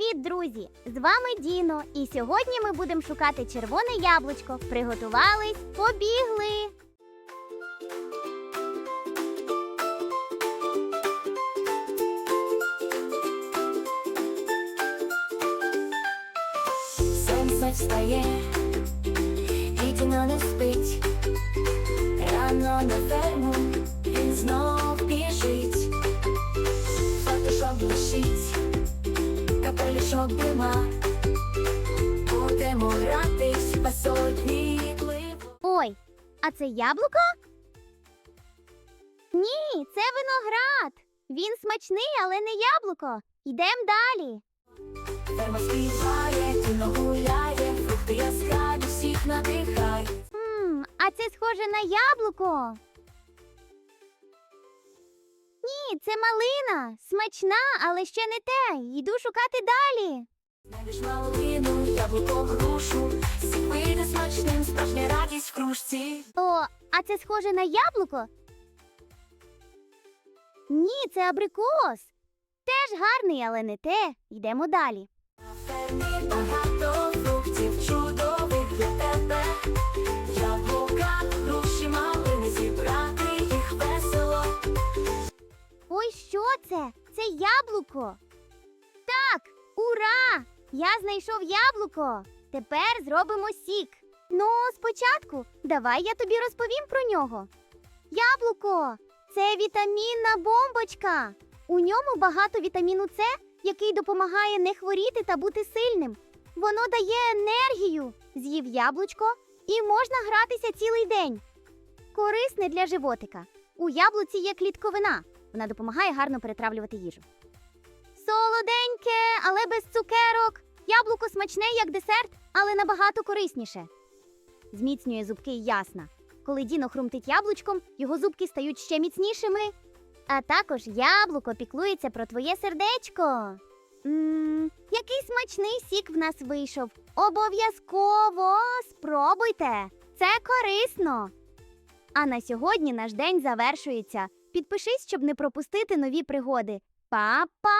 Привіт, друзі! З вами Діно, і сьогодні ми будемо шукати червоне яблучко. Приготувались, побігли! Сонце встає, і не спить. Рано на ферму він знов біжить. Фотошоп блищить, дима. Будемо гратись безодмітливо. Ой, а це яблуко? Ні, це виноград. Він смачний, але не яблуко. Йдемо далі. Ферма співає, Діно гуляє, фрукти яскраві всіх надихає. Мм, а це схоже на яблуко. Ні, це малина. Смачна, але ще не те. Йду шукати далі. Знайдеш малину, яблуко, грушу, сік вийде смачним, справжня радість в кружці. О, а це схоже на яблуко? Ні, це абрикос. Теж гарний, але не те. Йдемо далі. Фермі багато це? Це яблуко. Так, ура! Я знайшов яблуко. Тепер зробимо сік. Ну, спочатку, давай я тобі розповім про нього. Яблуко це вітамінна бомбочка. У ньому багато вітаміну С, який допомагає не хворіти та бути сильним. Воно дає енергію. З'їв яблучко і можна гратися цілий день. Корисне для животика. У яблуці є клітковина. Вона допомагає гарно перетравлювати їжу. Солоденьке, але без цукерок. Яблуко смачне, як десерт, але набагато корисніше. Зміцнює зубки ясна. Коли Діно хрумтить яблучком, його зубки стають ще міцнішими. А також яблуко піклується про твоє сердечко. Мм, який смачний сік в нас вийшов. Обов'язково спробуйте. Це корисно. А на сьогодні наш день завершується. Підпишись, щоб не пропустити нові пригоди. Па-па!